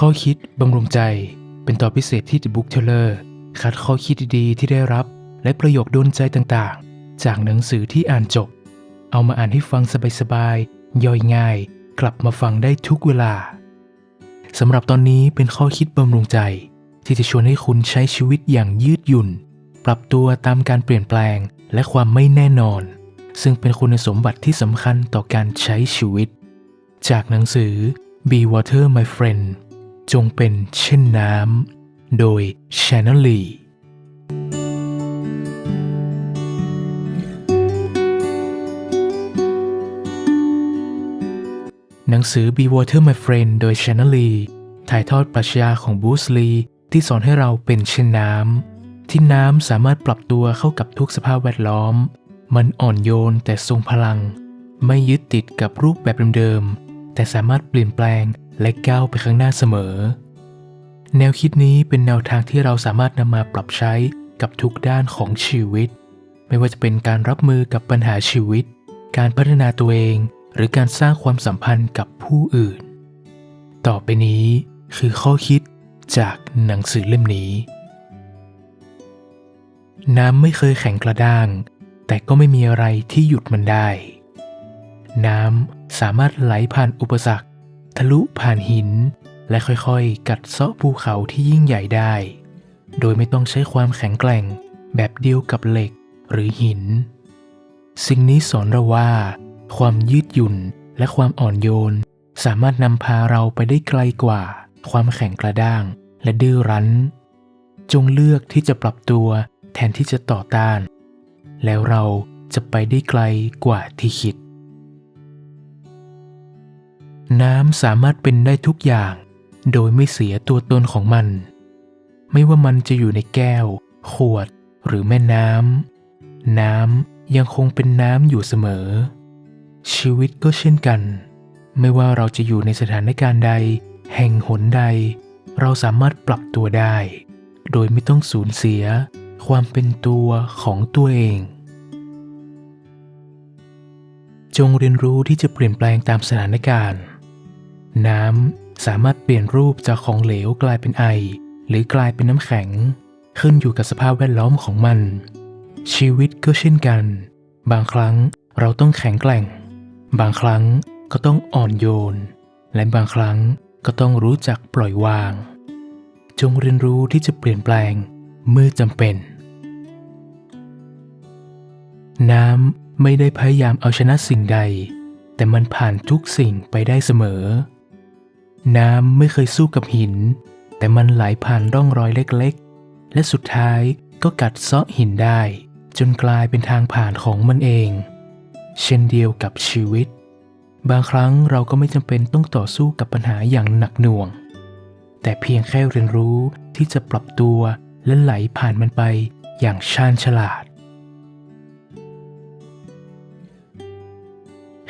ข้อคิดบำรุงใจ เป็นตอนพิเศษที่ The Book Teller คัดข้อคิดดีๆที่ได้รับ และประโยคโดนใจต่างๆ จากหนังสือที่อ่านจบ เอามาอ่านให้ฟังสบายๆ ย่อยง่าย กลับมาฟังได้ทุกเวลาสำหรับตอนนี้เป็นข้อคิดบำรุงใจ ที่จะชวนให้คุณใช้ชีวิตอย่างยืดหยุ่น ปรับตัวตามการเปลี่ยนแปลงและความไม่แน่นอน ซึ่งเป็นคุณสมบัติที่สำคัญต่อการใช้ชีวิต จากหนังสือ Be Water My Friend จงเป็นเช่นน้ำ โดย Shannon Lee หนังสือ Be Water My Friend โดย Shannon Lee ถ่ายทอดปรัชญาของบูสลีที่สอนให้เราเป็นเช่นน้ำ ที่น้ำสามารถปรับตัวเข้ากับทุกสภาพแวดล้อม มันอ่อนโยนแต่ทรงพลัง ไม่ยึดติดกับรูปแบบเดิมๆ แต่สามารถเปลี่ยนแปลงและก้าวไปข้างหน้าเสมอ แนวคิดนี้เป็นแนวทางที่เราสามารถนำมาปรับใช้กับทุกด้านของชีวิต ไม่ว่าจะเป็นการรับมือกับปัญหาชีวิต การพัฒนาตัวเอง หรือการสร้างความสัมพันธ์กับผู้อื่น ต่อไปนี้คือข้อคิดจากหนังสือเล่มนี้ น้ำไม่เคยแข็งกระด้าง แต่ก็ไม่มีอะไรที่หยุดมันได้ น้ำสามารถไหลผ่านอุปสรรค ทะลุผ่านหิน และค่อยๆ กัดเซาะภูเขาที่ยิ่งใหญ่ได้ โดยไม่ต้องใช้ความแข็งแกร่งแบบเดียวกับเหล็กหรือหิน สิ่งนี้สอนเราว่า ความยืดหยุ่นและความอ่อนโยน สามารถนำพาเราไปได้ไกลกว่า ความแข็งกระด้างและดื้อรั้น จงเลือกที่จะปรับตัวแทนที่จะต่อต้าน แล้วเราจะไปได้ไกลกว่าที่คิด น้ำสามารถเป็นได้ทุกอย่าง โดยไม่เสียตัวตนของมัน ไม่ว่ามันจะอยู่ในแก้ว ขวดหรือแม่น้ำน้ำยังคงเป็นน้ำอยู่เสมอ ชีวิตก็เช่นกัน ไม่ว่าเราจะอยู่ในสถานการณ์ใด แห่งหนใด เราสามารถปรับตัวได้ โดยไม่ต้องสูญเสีย ความเป็นตัวของตัวเอง จงเรียนรู้ที่จะเปลี่ยนแปลงตามสถานการณ์ น้ำสามารถเปลี่ยนรูปจากของเหลวกลายเป็นไอ หรือกลายเป็นน้ำแข็ง ขึ้นอยู่กับสภาพแวดล้อมของมัน ชีวิตก็เช่นกัน บางครั้งเราต้องแข็งแกร่ง บางครั้งก็ต้องอ่อนโยน และบางครั้งก็ต้องรู้จักปล่อยวาง จงเรียนรู้ที่จะเปลี่ยนแปลงเมื่อจำเป็น น้ำไม่ได้พยายามเอาชนะสิ่งใด แต่มันผ่านทุกสิ่งไปได้เสมอ น้ำไม่เคยสู้กับหิน แต่มันไหลผ่านร่องรอยเล็กๆ และสุดท้ายก็กัดเซาะหินได้ จนกลายเป็นทางผ่านของมันเอง เช่นเดียวกับชีวิต บางครั้งเราก็ไม่จำเป็นต้องต่อสู้กับปัญหาอย่างหนักหน่วง แต่เพียงแค่เรียนรู้ที่จะปรับตัวและไหลผ่านมันไปอย่างชาญฉลาด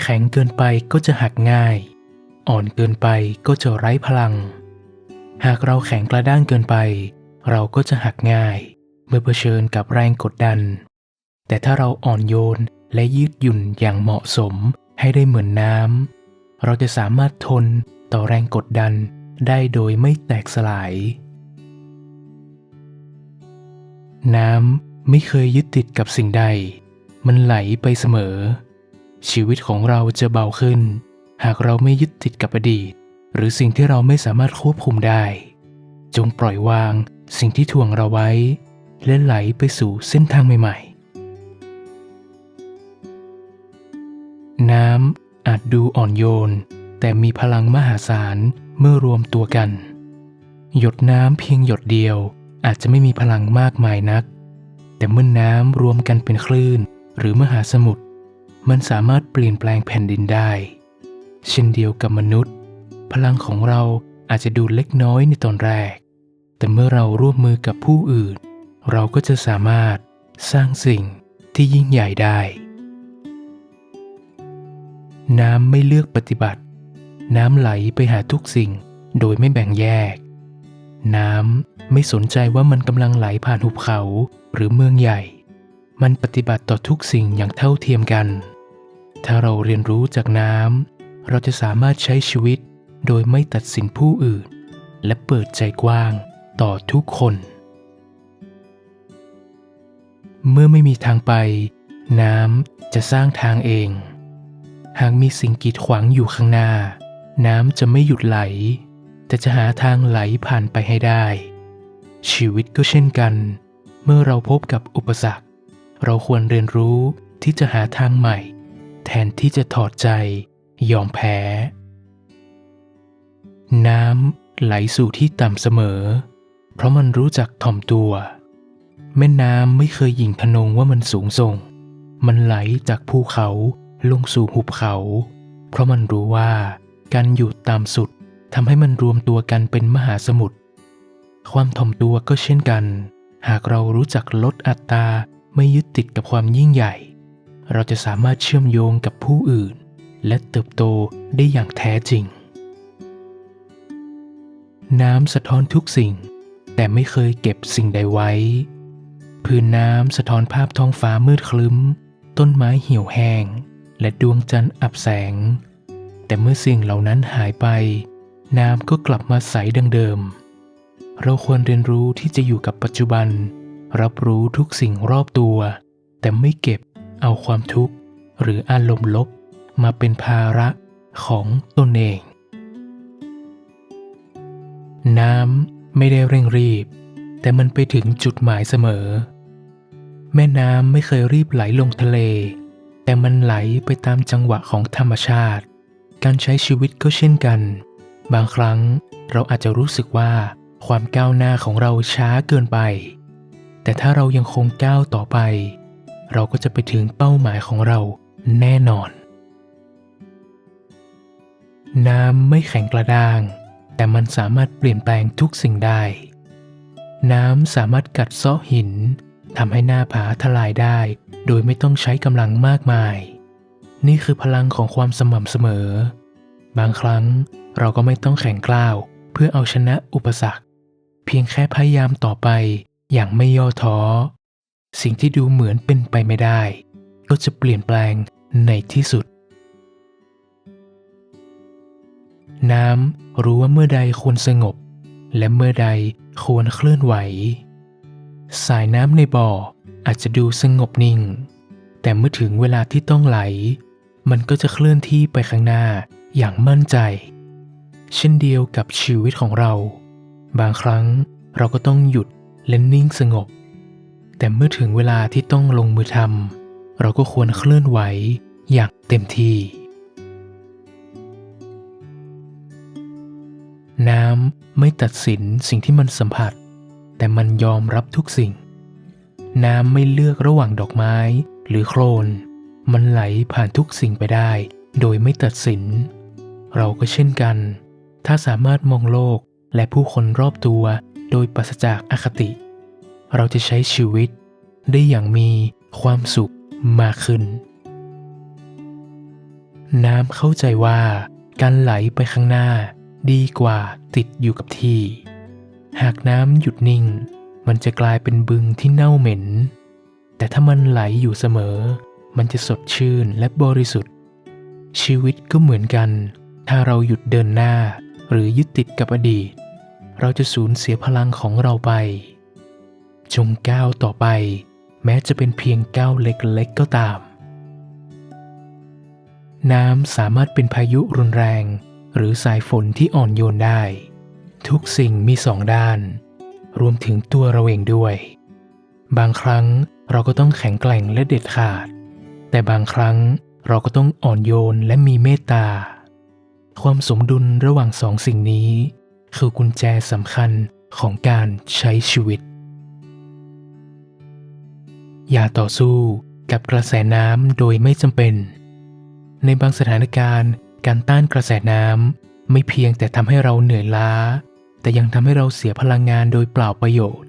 แข็งเกินไปก็จะหักง่าย อ่อนเกินไปก็จะไร้พลัง หากเราแข็งกระด้างเกินไป เราก็จะหักง่าย เมื่อเผชิญกับแรงกดดัน แต่ถ้าเราอ่อนโยนและยืดหยุ่นอย่างเหมาะสมให้ได้เหมือนน้ำเราจะสามารถทนต่อแรงกดดันได้โดยไม่แตกสลาย น้ำไม่เคยยึดติดกับสิ่งใด มันไหลไปเสมอ ชีวิตของเราจะเบาขึ้น หากเราไม่ยึดติดกับอดีต หรือสิ่งที่เราไม่สามารถควบคุมได้ จงปล่อยวางสิ่งที่ถ่วงเราไว้ และไหลไปสู่เส้นทางใหม่ ๆ น้ำอาจดูอ่อนโยน แต่มีพลังมหาศาลเมื่อรวมตัวกัน หยดน้ำเพียงหยดเดียวอาจจะไม่มีพลังมากมายนัก แต่เมื่อน้ำรวมกันเป็นคลื่น หรือมหาสมุทรมันสามารถเปลี่ยนแปลงแผ่นดินได้ เช่นเดียวกับมนุษย์ พลังของเราอาจจะดูเล็กน้อยในตอนแรก แต่เมื่อเราร่วมมือกับผู้อื่น เราก็จะสามารถสร้างสิ่งที่ยิ่งใหญ่ได้ น้ำไม่เลือกปฏิบัติ น้ำไหลไปหาทุกสิ่งโดยไม่แบ่งแยก น้ำไม่สนใจว่ามันกำลังไหลผ่านหุบเขาหรือเมืองใหญ่ มันปฏิบัติต่อทุกสิ่งอย่างเท่าเทียมกัน ถ้าเราเรียนรู้จากน้ำ เราจะสามารถใช้ชีวิตโดยไม่ตัดสินผู้อื่น และเปิดใจกว้างต่อทุกคน เมื่อไม่มีทางไป น้ำจะสร้างทางเอง หากมีสิ่งกีดขวางอยู่ข้างหน้า น้ำจะไม่หยุดไหล แต่จะหาทางไหลผ่านไปให้ได้ ชีวิตก็เช่นกัน เมื่อเราพบกับอุปสรรค เราควรเรียนรู้ที่จะหาทางใหม่ แทนที่จะถอดใจ ยอมแพ้ น้ำไหลสู่ที่ต่ำเสมอ เพราะมันรู้จักถ่อมตัว แม่น้ำไม่เคยหยิ่งทะนงว่ามันสูงส่ง มันไหลจากภูเขาลงสู่หุบเขา เพราะมันรู้ว่าการอยู่ตามสุดทำให้มันรวมตัวกันเป็นมหาสมุทร ความถ่อมตัวก็เช่นกัน หากเรารู้จักลดอัตราไม่ยึดติดกับความยิ่งใหญ่ เราจะสามารถเชื่อมโยงกับผู้อื่น และเติบโตได้อย่างแท้จริง น้ำสะท้อนทุกสิ่ง แต่ไม่เคยเก็บสิ่งใดไว้ พื้นน้ำสะท้อนภาพท้องฟ้ามืดคลึ้ม ต้นไม้เหี่ยวแห้ง และดวงจันทร์อับแสง แต่เมื่อสิ่งเหล่านั้นหายไป น้ำก็กลับมาใสดังเดิม เราควรเรียนรู้ที่จะอยู่กับปัจจุบัน รับรู้ทุกสิ่งรอบตัว แต่ไม่เก็บเอาความทุกข์หรืออารมณ์ลบ มาเป็นภาระของตนเอง น้ำไม่ได้เร่งรีบ แต่มันไปถึงจุดหมายเสมอ แม่น้ำไม่เคยรีบไหลลงทะเล แต่มันไหลไปตามจังหวะของธรรมชาติ การใช้ชีวิตก็เช่นกัน บางครั้งเราอาจจะรู้สึกว่าความก้าวหน้าของเราช้าเกินไป แต่ถ้าเรายังคงก้าวต่อไป เราก็จะไปถึงเป้าหมายของเราแน่นอน น้ำไม่แข็งกระด้าง แต่มันสามารถเปลี่ยนแปลงทุกสิ่งได้ น้ำสามารถกัดเซาะหินทำให้หน้าผาทลายได้ โดยไม่ต้องใช้กำลังมากมาย นี่คือพลังของความสม่ำเสมอ บางครั้งเราก็ไม่ต้องแข็งกล้าวเพื่อเอาชนะอุปสรรค เพียงแค่พยายามต่อไปอย่างไม่ย่อท้อ สิ่งที่ดูเหมือนเป็นไปไม่ได้ ก็จะเปลี่ยนแปลงในที่สุด น้ำรู้ว่าเมื่อใดควรสงบ และเมื่อใดควรเคลื่อนไหว สายน้ำในบ่ออาจจะดูสงบนิ่ง แต่เมื่อถึงเวลาที่ต้องไหล มันก็จะเคลื่อนที่ไปข้างหน้าอย่างมั่นใจ เช่นเดียวกับชีวิตของเรา บางครั้งเราก็ต้องหยุดและนิ่งสงบ แต่เมื่อถึงเวลาที่ต้องลงมือทำเราก็ควรเคลื่อนไหวอย่างเต็มที่ น้ำไม่ตัดสินสิ่งที่มันสัมผัส แต่มันยอมรับทุกสิ่ง น้ำไม่เลือกระหว่างดอกไม้หรือโคลน มันไหลผ่านทุกสิ่งไปได้ โดยไม่ตัดสิน เราก็เช่นกัน ถ้าสามารถมองโลกและผู้คนรอบตัวโดยปราศจากอคติ เราจะใช้ชีวิตได้อย่างมีความสุขมากขึ้น น้ำเข้าใจว่าการไหลไปข้างหน้า ดีกว่าติดอยู่กับที่ หากน้ำหยุดนิ่ง มันจะกลายเป็นบึงที่เน่าเหม็น แต่ถ้ามันไหลอยู่เสมอ มันจะสดชื่นและบริสุทธิ์ ชีวิตก็เหมือนกัน ถ้าเราหยุดเดินหน้า หรือยึดติดกับอดีต เราจะสูญเสียพลังของเราไป จงก้าวต่อไป แม้จะเป็นเพียงก้าวเล็กๆก็ตาม น้ำสามารถเป็นพายุรุนแรง หรือสายฝนที่อ่อนโยนได้ ทุกสิ่งมีสองด้าน รวมถึงตัวเราเองด้วย บางครั้งเราก็ต้องแข็งแกร่งและเด็ดขาด แต่บางครั้งเราก็ต้องอ่อนโยนและมีเมตตา ความสมดุลระหว่างสองสิ่งนี้ คือกุญแจสำคัญของการใช้ชีวิต อย่าต่อสู้กับกระแสน้ำโดยไม่จำเป็น ในบางสถานการณ์ การต้านกระแสน้ำไม่เพียงแต่ทำให้เราเหนื่อยล้า แต่ยังทำให้เราเสียพลังงานโดยเปล่าประโยชน์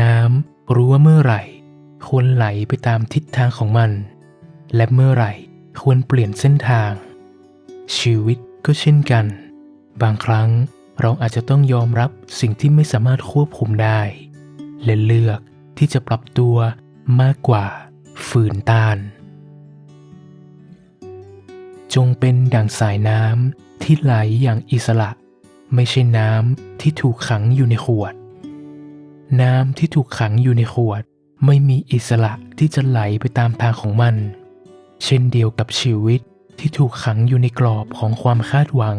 น้ำรู้ว่าเมื่อไหร่ ควรไหลไปตามทิศทางของมัน และเมื่อไหร่ควรเปลี่ยนเส้นทาง ชีวิตก็เช่นกัน บางครั้งเราอาจจะต้องยอมรับสิ่งที่ไม่สามารถควบคุมได้ และเลือกที่จะปรับตัวมากกว่าฝืนต้าน จงเป็นดั่งสายน้ำที่ไหลอย่างอิสระ ไม่ใช่น้ำที่ถูกขังอยู่ในขวด น้ำที่ถูกขังอยู่ในขวด ไม่มีอิสระที่จะไหลไปตามทางของมัน เช่นเดียวกับชีวิตที่ถูกขังอยู่ในกรอบของความคาดหวัง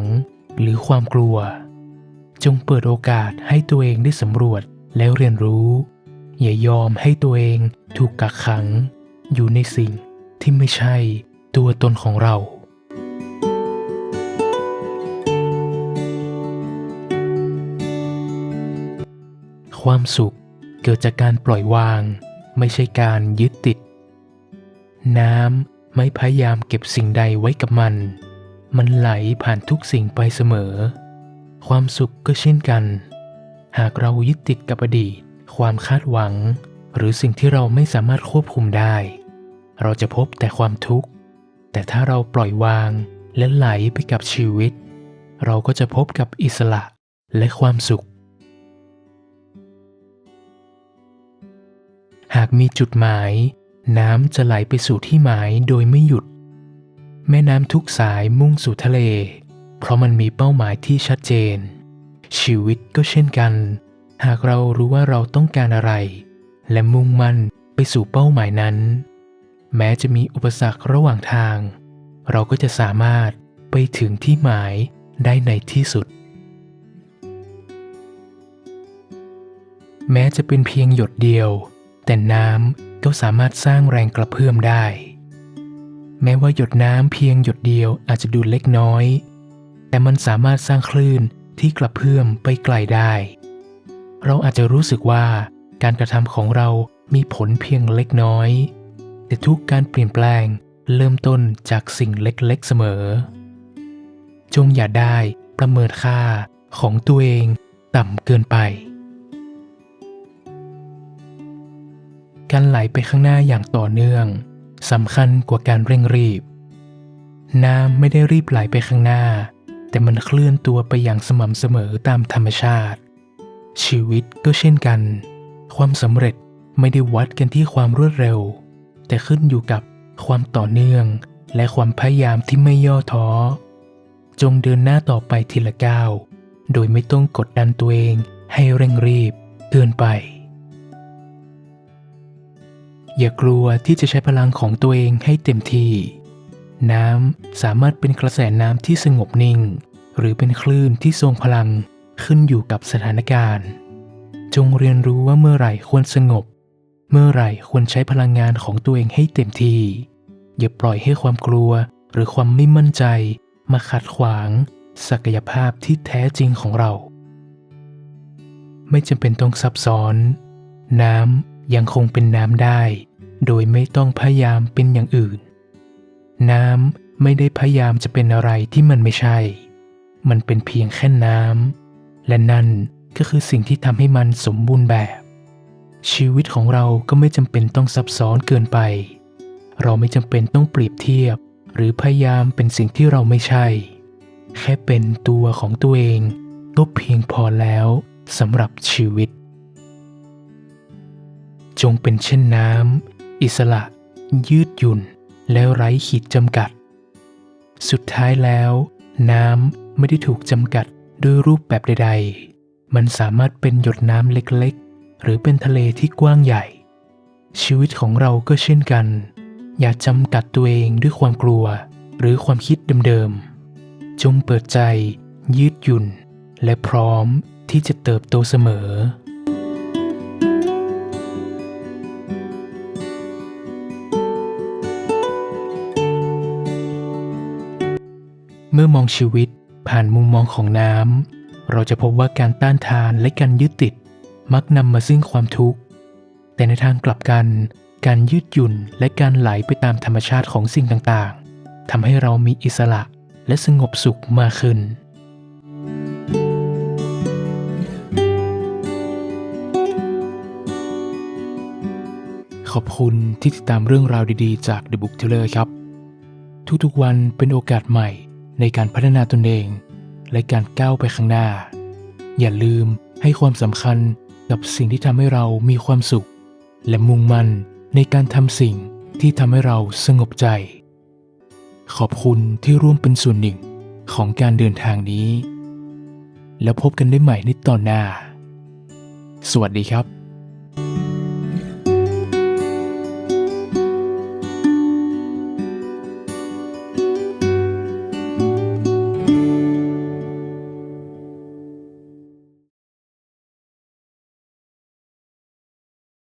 หรือความกลัว จงเปิดโอกาสให้ตัวเองได้สำรวจแล้วเรียนรู้ อย่ายอมให้ตัวเองถูกกักขัง อยู่ในสิ่งที่ไม่ใช่ตัวตนของเรา ความสุขเกิดจากการปล่อยวาง ไม่ใช่การยึดติด น้ำไม่พยายามเก็บสิ่งใดไว้กับมัน มันไหลผ่านทุกสิ่งไปเสมอ ความสุขก็เช่นกัน หากเรายึดติดกับอดีต ความคาดหวัง หรือสิ่งที่เราไม่สามารถควบคุมได้ เราจะพบแต่ความทุกข์ แต่ถ้าเราปล่อยวางและไหลไปกับชีวิต เราก็จะพบกับอิสระและความสุข หากมีจุดหมาย น้ำจะไหลไปสู่ที่หมายโดยไม่หยุด แม่น้ำทุกสายมุ่งสู่ทะเล เพราะมันมีเป้าหมายที่ชัดเจน ชีวิตก็เช่นกัน หากเรารู้ว่าเราต้องการอะไร และมุ่งมั่นไปสู่เป้าหมายนั้น แม้จะมีอุปสรรคระหว่างทาง เราก็จะสามารถไปถึงที่หมายได้ในที่สุด แม้จะเป็นเพียงหยดเดียว แต่น้ำก็สามารถสร้างแรงกระเพื่อมได้ แม้ว่าหยดน้ำเพียงหยดเดียวอาจจะดูเล็กน้อย แต่มันสามารถสร้างคลื่นที่กระเพื่อมไปไกลได้ เราอาจจะรู้สึกว่าการกระทำของเรามีผลเพียงเล็กน้อย แต่ทุกการเปลี่ยนแปลงเริ่มต้นจากสิ่งเล็กๆเสมอ จงอย่าได้ประเมินค่าของตัวเองต่ำเกินไป การไหลไปข้างหน้าอย่างต่อเนื่องสำคัญกว่าการเร่งรีบ น้ำไม่ได้รีบไหลไปข้างหน้า แต่มันเคลื่อนตัวไปอย่างสม่ำเสมอตามธรรมชาติ ชีวิตก็เช่นกัน ความสำเร็จไม่ได้วัดกันที่ความรวดเร็ว แต่ขึ้นอยู่กับความต่อเนื่องและความพยายามที่ไม่ย่อท้อ จงเดินหน้าต่อไปทีละก้าว โดยไม่ต้องกดดันตัวเองให้เร่งรีบเกินไป อย่ากลัวที่จะใช้พลังของตัวเองให้เต็มที่ น้ำสามารถเป็นกระแสน้ำที่สงบนิ่ง หรือเป็นคลื่นที่ทรงพลังขึ้นอยู่กับสถานการณ์ จงเรียนรู้ว่าเมื่อไหร่ควรสงบ เมื่อไหร่ควรใช้พลังงานของตัวเองให้เต็มที่ อย่าปล่อยให้ความกลัวหรือความไม่มั่นใจ มาขัดขวาง ศักยภาพที่แท้จริงของเรา ไม่จำเป็นต้องซับซ้อน น้ำ ยังคงเป็นน้ำได้ โดยไม่ต้องพยายามเป็นอย่างอื่น น้ำไม่ได้พยายามจะเป็นอะไรที่มันไม่ใช่ มันเป็นเพียงแค่น้ำและนั่นก็คือสิ่งที่ทำให้มันสมบูรณ์แบบ ชีวิตของเราก็ไม่จำเป็นต้องซับซ้อนเกินไป เราไม่จำเป็นต้องเปรียบเทียบ หรือพยายามเป็นสิ่งที่เราไม่ใช่ แค่เป็นตัวของตัวเองก็เพียงพอแล้วสำหรับชีวิต จงเป็นเช่นน้ำอิสระ ยืดหยุ่น แล้วไร้ขีดจำกัด สุดท้ายแล้ว น้ำไม่ได้ถูกจำกัดด้วยรูปแบบใด ๆ มันสามารถเป็นหยดน้ำเล็กๆ หรือเป็นทะเลที่กว้างใหญ่ ชีวิตของเราก็เช่นกัน อย่าจำกัดตัวเองด้วยความกลัว หรือความคิดเดิมๆ จงเปิดใจ ยืดหยุ่น และพร้อมที่จะเติบโตเสมอเมื่อ มองชีวิต ผ่านมุมมองของน้ำ เราจะพบว่าการต้านทานและการยึดติด มักนำมาซึ่งความทุกข์ แต่ในทางกลับกัน การยืดหยุ่นและการไหลไปตามธรรมชาติของสิ่งต่างๆทำให้เรามีอิสระและสงบสุขมากขึ้นขอบคุณที่ติดตามเรื่องราวดีๆ จาก The Book Teller ครับ ทุกๆวันเป็นโอกาสใหม่ ในการพัฒนาตนเอง และการก้าวไปข้างหน้า อย่าลืมให้ความสำคัญกับสิ่งที่ทำให้เรามีความสุข และมุ่งมั่นในการทำสิ่งที่ทำให้เราสงบใจ ขอบคุณที่ร่วมเป็นส่วนหนึ่งของการเดินทางนี้ แล้วพบกันได้ใหม่ในตอนหน้า สวัสดีครับ